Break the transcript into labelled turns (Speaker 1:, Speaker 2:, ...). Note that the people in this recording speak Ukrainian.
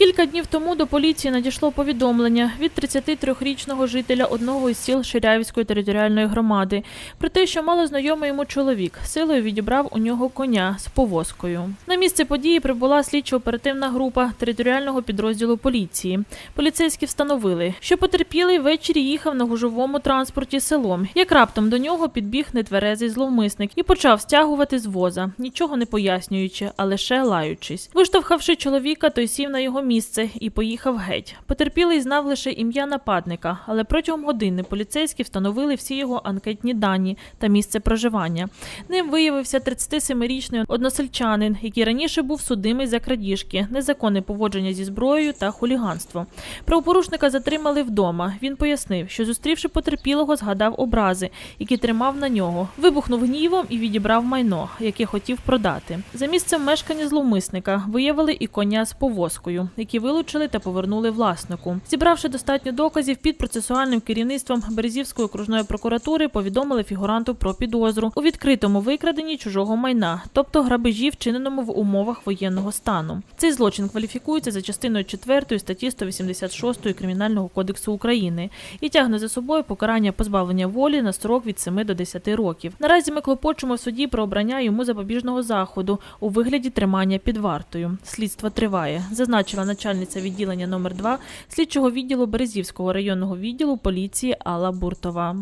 Speaker 1: Кілька днів тому до поліції надійшло повідомлення від 33-річного жителя одного із сіл Ширяївської територіальної громади про те, що малознайомий йому чоловік силою відібрав у нього коня з повозкою. На місце події прибула слідчо-оперативна група територіального підрозділу поліції. Поліцейські встановили, що потерпілий ввечері їхав на гужовому транспорті селом. Як раптом до нього підбіг нетверезий зловмисник і почав стягувати з воза, нічого не пояснюючи, а лише лаючись. Виштовхавши чоловіка, той сів на його місце і поїхав геть. Потерпілий знав лише ім'я нападника, але протягом години поліцейські встановили всі його анкетні дані та місце проживання. Ним виявився 37-річний односельчанин, який раніше був судимий за крадіжки, незаконне поводження зі зброєю та хуліганство. Правопорушника затримали вдома. Він пояснив, що зустрівши потерпілого, згадав образи, які тримав на нього, вибухнув гнівом і відібрав майно, яке хотів продати. За місцем мешкання зловмисника виявили і коня з повозкою, які вилучили та повернули власнику. Зібравши достатньо доказів під процесуальним керівництвом Березівської окружної прокуратури, повідомили фігуранту про підозру у відкритому викраденні чужого майна, тобто грабежі, вчиненому в умовах воєнного стану. Цей злочин кваліфікується за частиною 4 статті 186 Кримінального кодексу України і тягне за собою покарання позбавлення волі на строк від 7 до 10 років. Наразі ми клопочемо в суді про обрання йому запобіжного заходу у вигляді тримання під вартою. Слідство триває, зазначила начальниця відділення номер 2 слідчого відділу Березівського районного відділу поліції Алла Буртова.